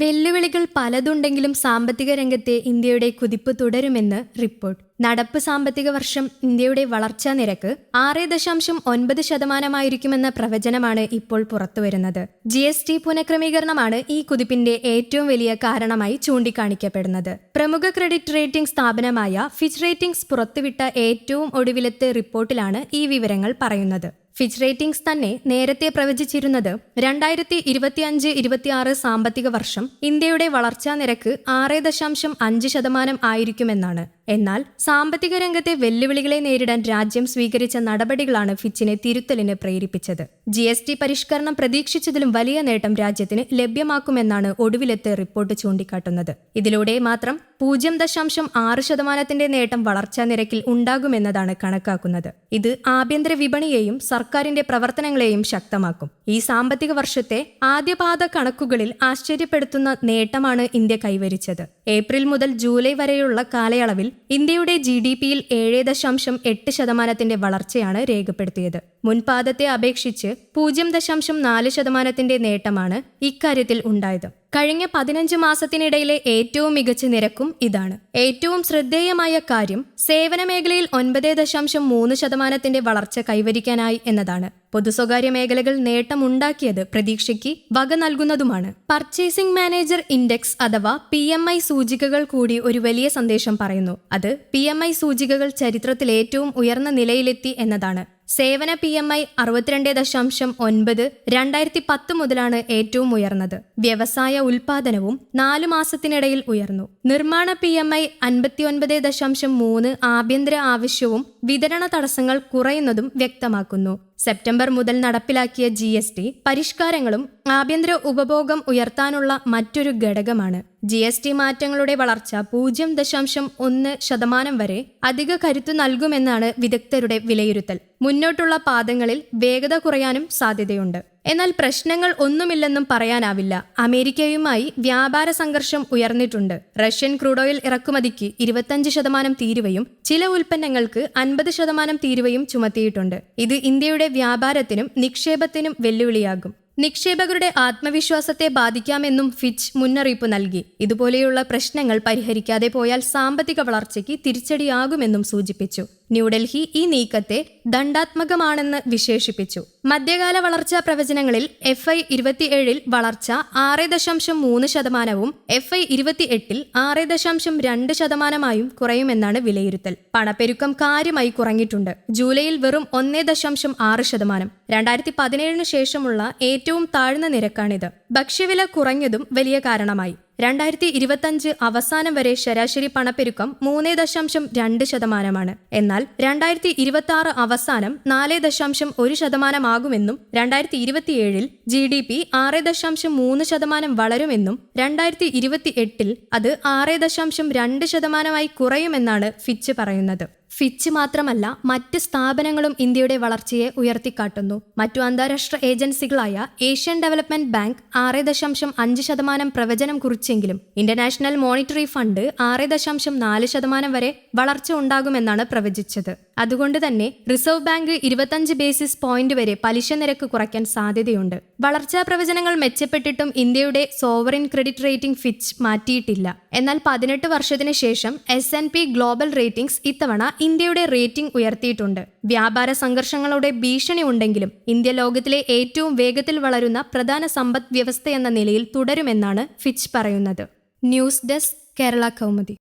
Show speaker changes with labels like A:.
A: വെല്ലുവിളികൾ പലതുണ്ടെങ്കിലും സാമ്പത്തിക രംഗത്തെ ഇന്ത്യയുടെ കുതിപ്പ് തുടരുമെന്ന് റിപ്പോർട്ട്. നടപ്പ് സാമ്പത്തിക വർഷം ഇന്ത്യയുടെ വളർച്ചാ നിരക്ക് ആറ് ദശാംശം ഒൻപത് ശതമാനമായിരിക്കുമെന്ന പ്രവചനമാണ് ഇപ്പോൾ പുറത്തുവരുന്നത്. ജി എസ് ടി പുനഃക്രമീകരണമാണ് ഈ കുതിപ്പിന്റെ ഏറ്റവും വലിയ കാരണമായി ചൂണ്ടിക്കാണിക്കപ്പെടുന്നത്. പ്രമുഖ ക്രെഡിറ്റ് റേറ്റിംഗ് സ്ഥാപനമായ ഫിച്ച് റേറ്റിംഗ്സ് പുറത്തുവിട്ട ഏറ്റവും ഒടുവിലത്തെ റിപ്പോർട്ടിലാണ് ഈ വിവരങ്ങൾ പറയുന്നത്. ഫിച്ച് റേറ്റിംഗ്സ് തന്നെ നേരത്തെ പ്രവചിച്ചിരുന്നത് രണ്ടായിരത്തി ഇരുപത്തിയഞ്ച് ഇരുപത്തിയാറ് സാമ്പത്തിക വർഷം ഇന്ത്യയുടെ വളർച്ചാ നിരക്ക് ആറ് ദശാംശം അഞ്ച് ശതമാനം ആയിരിക്കുമെന്നാണ്. എന്നാൽ സാമ്പത്തിക രംഗത്തെ വെല്ലുവിളികളെ നേരിടാൻ രാജ്യം സ്വീകരിച്ച നടപടികളാണ് ഫിച്ചിനെ തിരുത്തലിന് പ്രേരിപ്പിച്ചത്. ജി എസ് ടി പരിഷ്കരണം പ്രതീക്ഷിച്ചതിലും വലിയ നേട്ടം രാജ്യത്തിന് ലഭ്യമാക്കുമെന്നാണ് ഒടുവിലത്തെ റിപ്പോർട്ട് ചൂണ്ടിക്കാട്ടുന്നത്. ഇതിലൂടെ മാത്രം പൂജ്യം ദശാംശം ആറ് ശതമാനത്തിന്റെ നേട്ടം വളർച്ചാ നിരക്കിൽ ഉണ്ടാകുമെന്നതാണ് കണക്കാക്കുന്നത്. ഇത് ആഭ്യന്തര വിപണിയെയും സർക്കാരിന്റെ പ്രവർത്തനങ്ങളെയും ശക്തമാക്കും. ഈ സാമ്പത്തിക വർഷത്തെ ആദ്യപാദ കണക്കുകളിൽ ആശ്ചര്യപ്പെടുത്തുന്ന നേട്ടമാണ് ഇന്ത്യ കൈവരിച്ചത്. ഏപ്രിൽ മുതൽ ജൂലൈ വരെയുള്ള കാലയളവിൽ ഇന്ത്യയുടെ ജി ഡി പിയിൽ ഏഴ് ദശാംശം എട്ട് ശതമാനത്തിന്റെ വളർച്ചയാണ് രേഖപ്പെടുത്തിയത്. മുൻപാദത്തെ അപേക്ഷിച്ച് പൂജ്യം ദശാംശം നാല് ശതമാനത്തിന്റെ നേട്ടമാണ് ഇക്കാര്യത്തിൽ ഉണ്ടായത്. കഴിഞ്ഞ പതിനഞ്ച് മാസത്തിനിടയിലെ ഏറ്റവും മികച്ച നിരക്കും ഇതാണ്. ഏറ്റവും ശ്രദ്ധേയമായ കാര്യം സേവന മേഖലയിൽ ഒൻപത് ദശാംശം മൂന്ന് ശതമാനത്തിന്റെ വളർച്ച കൈവരിക്കാനായി എന്നതാണ്. പൊതുസ്വകാര്യ മേഖലകൾ നേട്ടമുണ്ടാക്കിയത് പ്രതീക്ഷയ്ക്ക് വക നൽകുന്നതുമാണ്. പർച്ചേസിംഗ് മാനേജർ ഇൻഡെക്സ് അഥവാ പി എം ഐ സൂചികകൾ കൂടി ഒരു വലിയ സന്ദേശം പറയുന്നു. അത് പി എം ഐ സൂചികകൾ ചരിത്രത്തിൽ ഏറ്റവും ഉയർന്ന നിലയിലെത്തി എന്നതാണ്. സേവന പി എം ഐ അറുപത്തിരണ്ട് ദശാംശം ഒൻപത് രണ്ടായിരത്തി പത്ത് മുതലാണ് ഏറ്റവും ഉയർന്നത്. വ്യവസായ ഉൽപാദനവും നാലു മാസത്തിനിടയിൽ ഉയർന്നു. നിർമ്മാണ പി എം ഐ അൻപത്തിയൊൻപത് ദശാംശം മൂന്ന് ആഭ്യന്തര ആവശ്യവും വിതരണ തടസ്സങ്ങൾ കുറയുന്നതും വ്യക്തമാക്കുന്നു. സെപ്റ്റംബർ മുതൽ നടപ്പിലാക്കിയ ജി എസ് ടി പരിഷ്കാരങ്ങളും ആഭ്യന്തര ഉപഭോഗം ഉയർത്താനുള്ള മറ്റൊരു ഘടകമാണ്. ജി എസ് ടി മാറ്റങ്ങളുടെ വളർച്ച പൂജ്യം ദശാംശം ഒന്ന് ശതമാനം വരെ അധിക കരുത്തു നൽകുമെന്നാണ് വിദഗ്ധരുടെ വിലയിരുത്തൽ. മുന്നോട്ടുള്ള പാദങ്ങളിൽ വേഗത കുറയാനും സാധ്യതയുണ്ട്. എന്നാൽ പ്രശ്നങ്ങൾ ഒന്നുമില്ലെന്നും പറയാനാവില്ല. അമേരിക്കയുമായി വ്യാപാര സംഘർഷം ഉയർന്നിട്ടുണ്ട്. റഷ്യൻ ക്രൂഡ് ഓയിൽ ഇറക്കുമതിക്ക് ഇരുപത്തഞ്ച് ശതമാനം തീരുവയും ചില ഉൽപ്പന്നങ്ങൾക്ക് അൻപത് ശതമാനം തീരുവയും ചുമത്തിയിട്ടുണ്ട്. ഇത് ഇന്ത്യയുടെ വ്യാപാരത്തിനും നിക്ഷേപത്തിനും വെല്ലുവിളിയാകും. നിക്ഷേപകരുടെ ആത്മവിശ്വാസത്തെ ബാധിക്കാമെന്നും ഫിച്ച് മുന്നറിയിപ്പ് നൽകി. ഇതുപോലെയുള്ള പ്രശ്നങ്ങൾ പരിഹരിക്കാതെ പോയാൽ സാമ്പത്തിക വളർച്ചയ്ക്ക് തിരിച്ചടിയാകുമെന്നും സൂചിപ്പിച്ചു. ന്യൂഡൽഹി ഈ നീക്കത്തെ ദണ്ഡാത്മകമാണെന്ന് വിശേഷിപ്പിച്ചു. മധ്യകാല വളർച്ചാ പ്രവചനങ്ങളിൽ എഫ് ഐ ഇരുപത്തിയേഴിൽ വളർച്ച ആറ് ദശാംശം മൂന്ന് ശതമാനവും എഫ് ഐ ഇരുപത്തിയെട്ടിൽ ആറ് ദശാംശം രണ്ട് ശതമാനമായും കുറയുമെന്നാണ് വിലയിരുത്തൽ. പണപ്പെരുക്കം കാര്യമായി കുറഞ്ഞിട്ടുണ്ട്. ജൂലൈയിൽ വെറും ഒന്നേ ദശാംശം ആറ് ശതമാനം. രണ്ടായിരത്തി പതിനേഴിന് ശേഷമുള്ള ഏറ്റവും താഴ്ന്ന നിരക്കാണിത്. ഭക്ഷ്യവില കുറഞ്ഞതും വലിയ കാരണമായി. രണ്ടായിരത്തി ഇരുപത്തഞ്ച് അവസാനം വരെ ശരാശരി പണപ്പെരുക്കം മൂന്ന് ദശാംശം രണ്ട് ശതമാനമാണ്. എന്നാൽ രണ്ടായിരത്തി ഇരുപത്തി ആറ് അവസാനം നാല് ദശാംശം ഒരു ശതമാനമാകുമെന്നും രണ്ടായിരത്തി ഇരുപത്തിയേഴിൽ ജി ഡി പി ആറ് ദശാംശം മൂന്ന് ശതമാനം വളരുമെന്നും രണ്ടായിരത്തി ഇരുപത്തി എട്ടിൽ അത് ആറ് ദശാംശം രണ്ട് ശതമാനമായി കുറയുമെന്നാണ് ഫിച്ച് പറയുന്നത്. ഫിച്ച് മാത്രമല്ല മറ്റ് സ്ഥാപനങ്ങളും ഇന്ത്യയുടെ വളർച്ചയെ ഉയർത്തിക്കാട്ടുന്നു. മറ്റു അന്താരാഷ്ട്ര ഏജൻസികളായ ഏഷ്യൻ ഡെവലപ്മെന്റ് ബാങ്ക് ആറ് ദശാംശം അഞ്ച് ശതമാനം പ്രവചനം കുറിച്ചെങ്കിലും ഇന്റർനാഷണൽ മോണിറ്ററി ഫണ്ട് ആറ് ദശാംശം നാല് ശതമാനം വരെ വളർച്ച ഉണ്ടാകുമെന്നാണ് പ്രവചിച്ചത്. അതുകൊണ്ട് തന്നെ റിസർവ് ബാങ്ക് ഇരുപത്തഞ്ച് ബേസിസ് പോയിന്റ് വരെ പലിശ നിരക്ക് കുറയ്ക്കാൻ സാധ്യതയുണ്ട്. വളർച്ചാ പ്രവചനങ്ങൾ മെച്ചപ്പെട്ടിട്ടും ഇന്ത്യയുടെ സോവറിൻ ക്രെഡിറ്റ് റേറ്റിംഗ് ഫിച്ച് മാറ്റിയിട്ടില്ല. എന്നാൽ പതിനെട്ട് വർഷത്തിന് ശേഷം S and P global ratings ഇത്തവണ ഇന്ത്യയുടെ റേറ്റിംഗ് ഉയർത്തിയിട്ടുണ്ട്. വ്യാപാര സംഘർഷങ്ങളുടെ ഭീഷണി ഉണ്ടെങ്കിലും ഇന്ത്യ ലോകത്തിലെ ഏറ്റവും വേഗത്തിൽ വളരുന്ന പ്രധാന സമ്പദ് വ്യവസ്ഥയെന്ന നിലയിൽ തുടരുമെന്നാണ് ഫിച്ച് പറയുന്നത്. News desk Kerala Kaumudi.